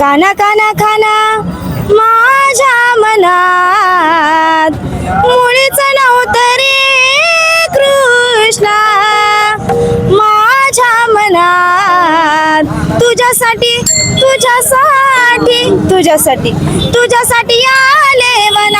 काना काना खाना माझ्या मनात. मुळीच नव्हतं कृष्णा. माझ्या मनात. तुझ्यासाठी तुझ्यासाठी तुझ्यासाठी तुझ्यासाठी आले मना.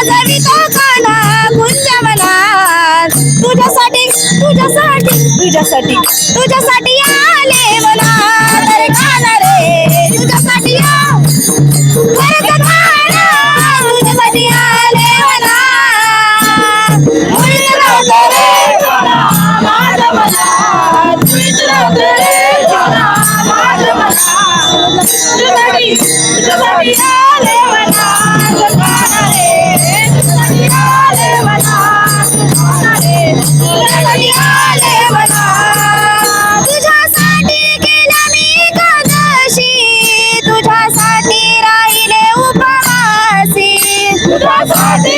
आजारी तो काना तुझ्यासाठी तुझ्यासाठी तुझ्यासाठी तुझ्यासाठी आले तर रे तुझ्यासाठी Yeah.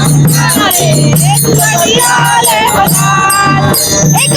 हमारे एक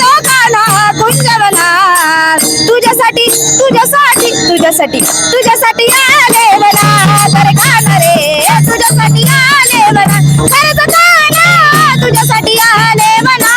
तो गाणा गुंजवणार तुझ्यासाठी तुझ्यासाठी तुझ्यासाठी तुझ्यासाठी आले मला. रे तुझ्यासाठी आले मला. तुझ्यासाठी आले म्हणा